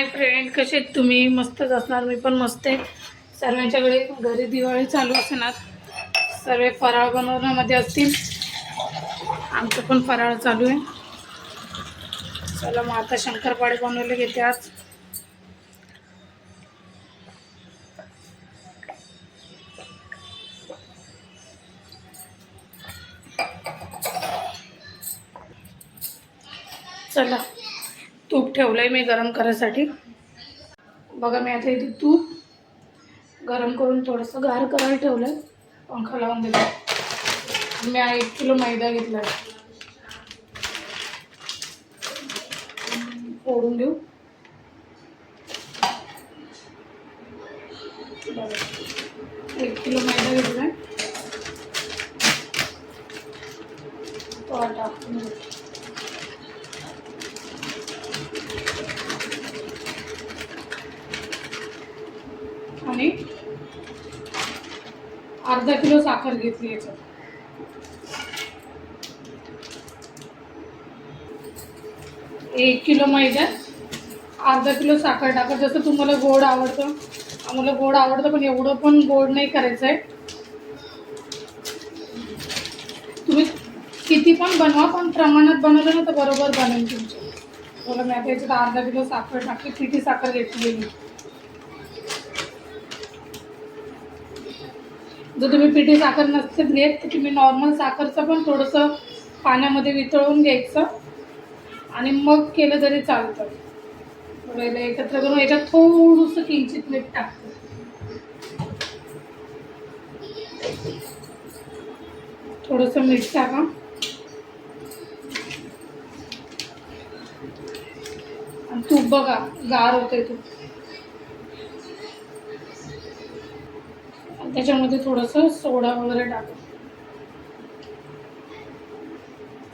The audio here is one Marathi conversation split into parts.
हाय फ्रेंड कसे आहेत तुम्ही? मस्तच असणार. मी पण मस्त आहे. सर्वांच्याकडे घरी दिवाळी चालू असणार. सर्व फराळ बनवण्यामध्ये असतील. आमचं पण फराळ चालू आहे. चला मग आता शंकरपाळे बनवले घेते आज. चला. तूप ठेवलं आहे मी गरम करायसाठी. बघा मी आता इथे तूप गरम करून थोडंसं गार करायला ठेवलं आहे पंखा लावून दिला. मी एक किलो मैदा घेतला आहे फोडून देऊ बघा. एक किलो मैदा घेतला आहे तो आता टाकून देऊ. आणि अर्धा किलो साखर घेतली याच्यात. एक किलो मैद्यात अर्धा किलो साखर टाका. जसं तुम्हाला गोड आवडतं. आम्हाला गोड आवडतं पण एवढं पण गोड नाही करायचं आहे तुम्ही किती पण बनवा पण प्रमाणात बनवलं ना तर बरोबर बनेल तुमचं. बघा मी आता याच्यात अर्धा किलो साखर टाकली किती साखर घेतली गेली जर तुम्ही पिठी साखर नसते घेत तर तुम्ही नॉर्मल साखरचं पण थोडंसं पाण्यामध्ये वितळून घ्यायचं. आणि मग केलं तरी चालतं. पहिले एकत्र करून याच्यात थोडंसं किंचित मीठ टाकतं. थोडंसं मीठ टाका. आणि तूप बघा गार होते तूप. त्याच्यामध्ये थोडंसं सोडा वगैरे टाका.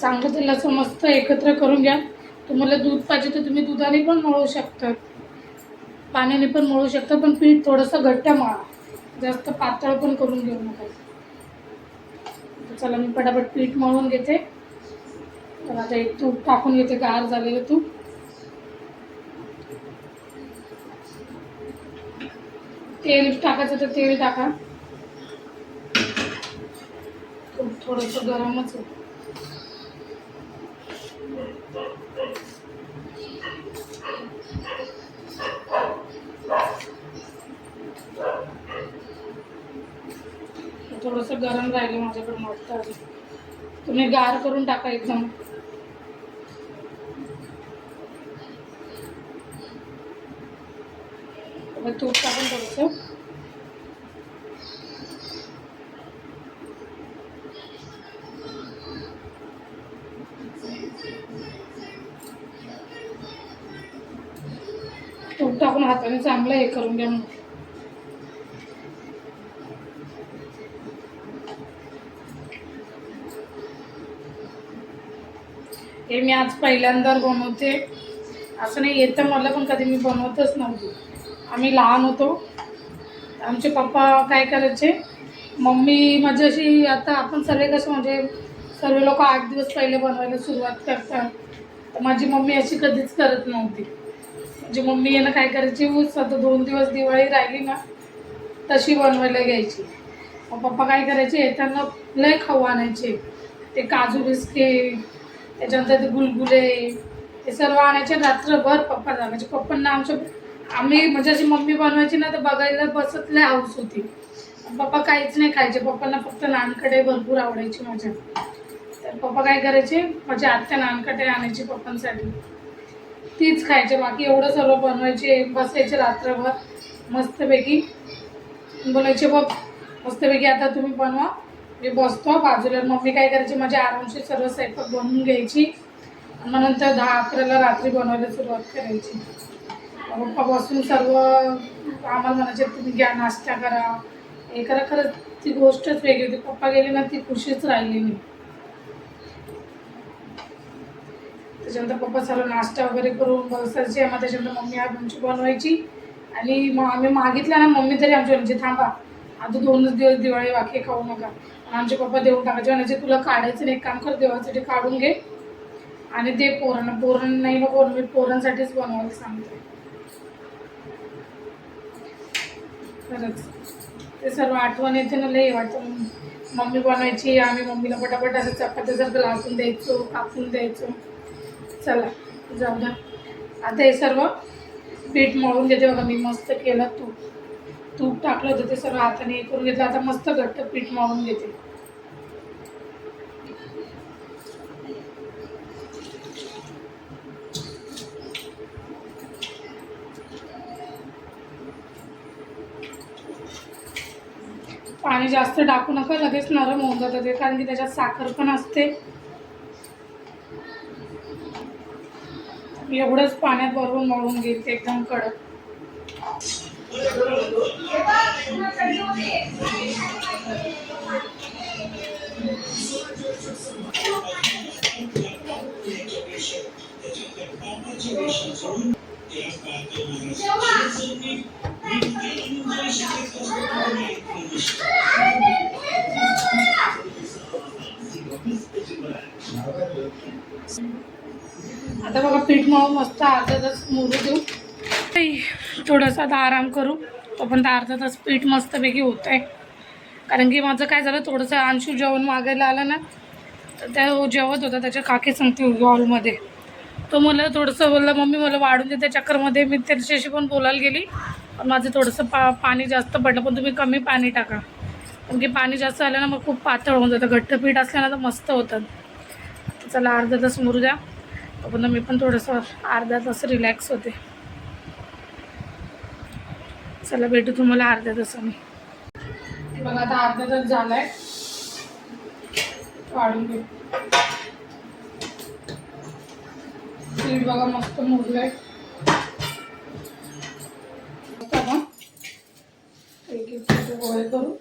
चांगलं तेलाचं मस्त एकत्र करून घ्या. तुम्हाला दूध पाहिजे तर तुम्ही दुधाने पण मळू शकता. पाण्याने पण मळू शकता पण पीठ थोडंसं घट्ट मळा. जास्त पातळ पण करून घेऊ नका. चला मी पटापट पीठ मळून घेते. तर आता एक तूप टाकून घेते गार झालेलं तूप. तेल टाकायचं तर तेल टाका. थोडंसं गरमच आहे. थोडंसं गरम राहिलं माझ्याकडे मोठं अजून तुम्ही गार करून टाका एकदम. तूप टाकून थोडंसं चांगलं हे करून घ्या मग हे मी आज पहिल्यांदा बनवते. असं नाही येतं मला पण कधी मी बनवतच नव्हती. आम्ही लहान होतो. आमचे पप्पा काय करायचे मम्मी माझी अशी आता आपण सर्व कसं म्हणजे सर्व लोक आठ दिवस पहिले बनवायला सुरुवात करतात. तर माझी मम्मी अशी कधीच करत नव्हती. म्हणजे मम्मी यांना काय करायची? ऊस आता दोन दिवस दिवाळी राहिली ना तशी बनवायला घ्यायची. मग पप्पा काय करायचे? येताना लय खाऊ आणायचे. ते काजू बिस्किट त्याच्यानंतर ते गुलगुले हे सर्व आणायचे रात्रभर पप्पा म्हणजे पप्पांना आमच्या आम्ही म्हणजे अशी मम्मी बनवायची ना तर बघायला बसत लय हाऊस होती. पप्पा काहीच नाही खायचे. पप्पांना फक्त नानकडे भरपूर आवडायची माझ्या. तर पप्पा काय करायचे? माझ्या आत्या नानकडे आणायची पप्पांसाठी. तीच खायचे बाकी एवढं सर्व बनवायचे बसायचे रात्रभर मस्तपैकी. बोलायचे बघ मस्तपैकी आता तुम्ही बनवा. मी बसतो बाजूला. मम्मी काय करायची माझ्या आरामशी सर्व स्वयंपाक बनवून घ्यायची. आणि मग नंतर दहा अकराला रात्री बनवायला सुरुवात करायची. पप्पा बसून सर्व आम्हाला म्हणायचे तुम्ही घ्या नाश्ता करा. हे करा खरंच ती गोष्टच वेगळी होती. पप्पा गेले ना ती खुशीच राहिली नाही. त्याच्यानंतर पप्पा सर्व नाश्ता वगैरे करून बसायचे मग त्याच्यानंतर मम्मी आज आमची बनवायची. आणि मग आम्ही मागितलं ना मम्मी तरी आमची म्हणजे थांबा आता दोनच दिवस दिवाळी वाखे खाऊ नका. आणि आमचे पप्पा देऊन टाकायचे म्हणजे तुला काढायचं नाही एक काम कर देवासाठी काढून घे. आणि ते पोरांना पोरण नाही नको मी पोरांसाठीच बनवायला सांगते. खरंच. ते सर्व आठवण येते ना लई वाटतं. मम्मी बनवायची आम्ही मम्मीला पटापट असं चपात्यासारखं लाटून द्यायचो कापून द्यायचो. चला जाऊ द्या. आता हे सर्व पीठ मळून घेते बघा मी मस्त केलं तूप. तूप टाकलं होतं ते सर्व हाताने हे करून घेतलं आता मस्त घट्ट पीठ मळून घेते. पाणी जास्त टाकू नका लगेच नरम होऊन जातं ते कारण की त्याच्यात साखर पण असते. एवढंच पाण्यात भरून मळून घेते एकदम कडक. आता बघा पीठ मळून मस्त अर्धा तास मुरू देऊ. आई, थोडासा आता आराम करू. तोपर्यंत अर्धा तास पीठ मस्तपैकी होत आहे कारण की माझं काय झालं थोडंसं अंशू जेवण मागायला आलं ना तर त्या जेवत होता त्याच्या काकी सांगते हॉलमध्ये. तो मला थोडंसं बोलला मम्मी मला वाढून दे त्या चक्करमध्ये. मी त्याच्याशी पण बोलायला गेली. पण माझं थोडंसं पा पाणी जास्त पडलं पण तुम्ही कमी पाणी टाका. कारण की पाणी जास्त आलं ना मग खूप पातळ होऊन जातं. घट्ट पीठ असल्यानं तर मस्त होतं. चला अर्धा तास मुरू द्या. तोपर्यंत मी पण थोडंसं अर्धा तास रिलॅक्स होते. चला भेटू तुम्हाला अर्ध्या तासाने. बघा आता अर्धा तास झालाय. काढून घेऊ. पीठ बघा मस्त मोडलं आहे आपण एक एक गोळे करू.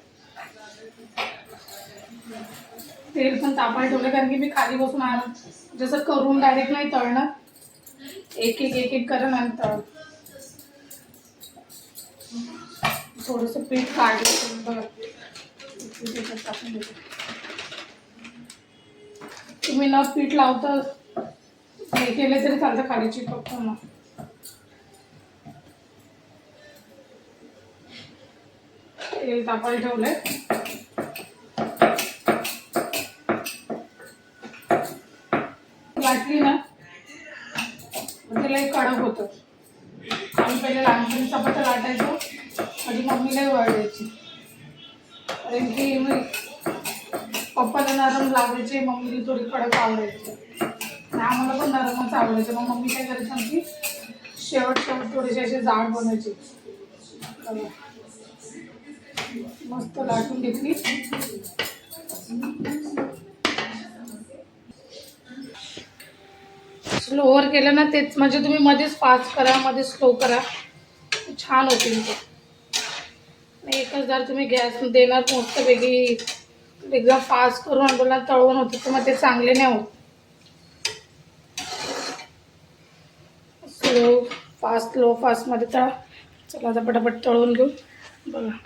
तेल पण तापायला ठेवलं कारण की मी खाली बसून आराम जसं करून डायरेक्ट नाही तळणार. एक एक एक एक करून आणि तळ. थोडंसं पीठ काढलं बघा टाकून तुम्ही न पीठ लावता हे केले तरी चालतं खाली चिपकतो ना. तेल तापायला ठेवलंय. लाटली ना म्हणजे मग कडक होतं. आम्ही पहिले लहानपणी चपात्या लाटायचो माझी मम्मीलाही वाढायची कारण की मी पप्पाला नरम लागायचे मम्मीला थोडी कडक आवडायची. आम्हाला पण नरमच आवडायचं. मग मम्मी काय करायची आमची? शेवट शेवट थोडेसे असे जाड बनवायचे. मस्त लाटून घेतली. स्लोवर केलं ना तेच म्हणजे तुम्ही मध्येच फास्ट करा मध्ये स्लो करा. छान होतील ते. एकच जर तुम्ही गॅस देणार मस्तपैकी एकदम फास्ट करून अंडोला तळवून होते तर मग ते चांगले नाही होत. स्लो फास्ट लो फास्टमध्ये तळा. चला आता पटापट तळून घेऊ. बघा.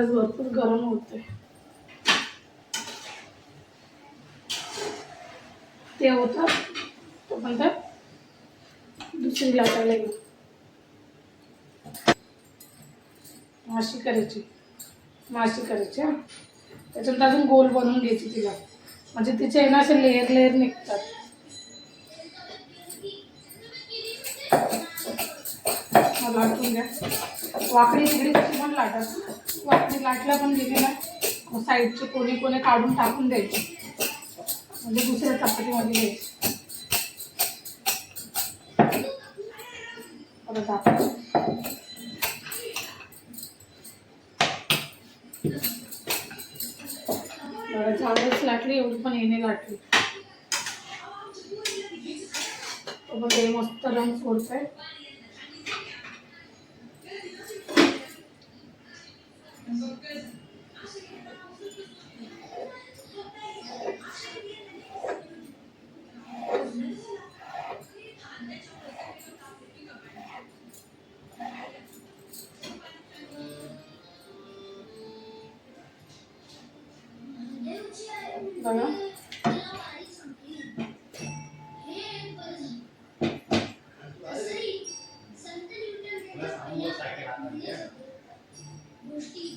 भरपूर गरम होतं ते होतं तोपर्यंत दुसरी लाटायला घेऊ माशी करायची. माशी करायची हा. त्याच्यानंतर अजून गोल बनवून घ्यायची तिला. म्हणजे तिचे आहे ना असे लेअर लेअर निघतात. लाटून घ्या वाकडी तिकडी तशी पण लाटत वाकडी लाटल्या पण गेली ना साईडचे कोणी कोणी काढून टाकून द्यायचे. म्हणजे दुसऱ्या चपातीमध्ये घ्यायचे परत आपण लाटली एवढी पण येणे लाटली. तो पण ते मस्त रंग सोडतंय.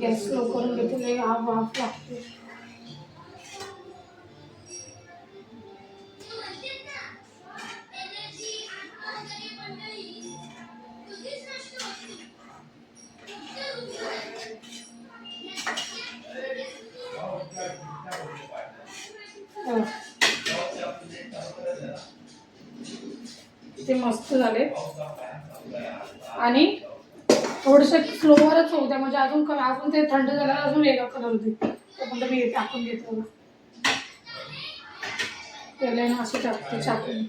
गॅस स्लो करून घेते लय हा वाफ लागते हो. ते मस्त झाले आणि थोडंसं स्लोवरच होऊ द्या. म्हणजे अजून कमी अजून ते थंड झाल्यावर अजून वेगळा कलर होते. पण मी टाकून घेतो त्याला ना असे टाकते टाकून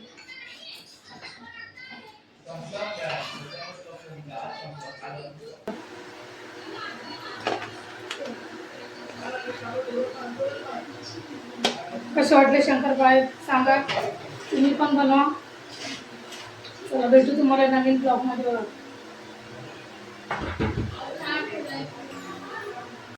कसे वाटले शंकरपाळे सांगा. तुम्ही पण बनवा. भेटू तुम्हाला नवीन ब्लॉगमध्ये बघा.